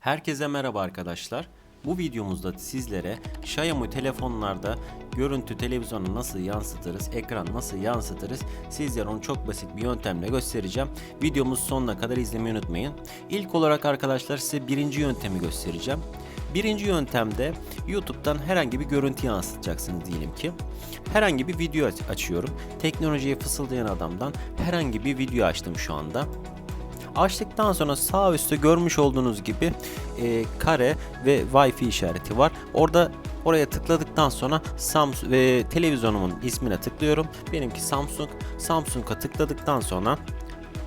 Herkese merhaba arkadaşlar. Bu videomuzda sizlere Xiaomi telefonlarda görüntü televizyona nasıl yansıtırız, ekran nasıl yansıtırız sizlere onu çok basit bir yöntemle göstereceğim. Videomuz sonuna kadar izlemeyi unutmayın. İlk olarak arkadaşlar size birinci yöntemi göstereceğim. Birinci yöntemde YouTube'dan herhangi bir görüntü yansıtacaksınız diyelim ki. Herhangi bir video aç- açıyorum. Teknolojiye fısıldayan adamdan herhangi bir video açtım şu anda. Açtıktan sonra sağ üstte görmüş olduğunuz gibi e, kare ve Wi-Fi işareti var. Orada oraya tıkladıktan sonra Samsung ve televizyonumun ismine tıklıyorum. Benimki Samsung. Samsung'a tıkladıktan sonra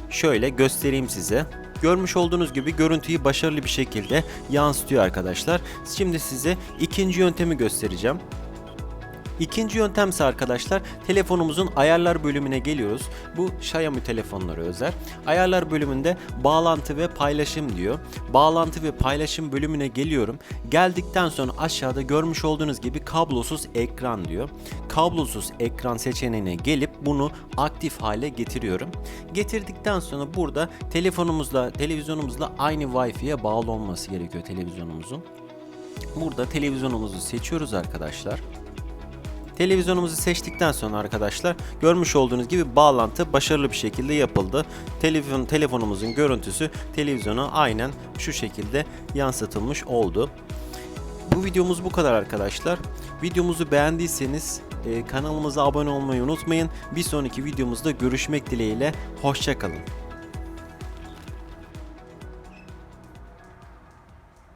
şöyle göstereyim size. Görmüş olduğunuz gibi görüntüyü başarılı bir şekilde yansıtıyor arkadaşlar. Şimdi size ikinci yöntemi göstereceğim. İkinci yöntem ise arkadaşlar telefonumuzun ayarlar bölümüne geliyoruz. Bu Xiaomi telefonlara özel. Ayarlar bölümünde bağlantı ve paylaşım diyor. Bağlantı ve paylaşım bölümüne geliyorum. Geldikten sonra aşağıda görmüş olduğunuz gibi kablosuz ekran diyor. Kablosuz ekran seçeneğine gelip bunu aktif hale getiriyorum. Getirdikten sonra burada telefonumuzla, televizyonumuzla aynı Wi-Fi'ye bağlı olması gerekiyor televizyonumuzun. Burada televizyonumuzu seçiyoruz arkadaşlar. Televizyonumuzu seçtikten sonra arkadaşlar görmüş olduğunuz gibi bağlantı başarılı bir şekilde yapıldı. Telefon telefonumuzun görüntüsü televizyona aynen şu şekilde yansıtılmış oldu. Bu videomuz bu kadar arkadaşlar. Videomuzu beğendiyseniz e, kanalımıza abone olmayı unutmayın. Bir sonraki videomuzda görüşmek dileğiyle. Hoşçakalın.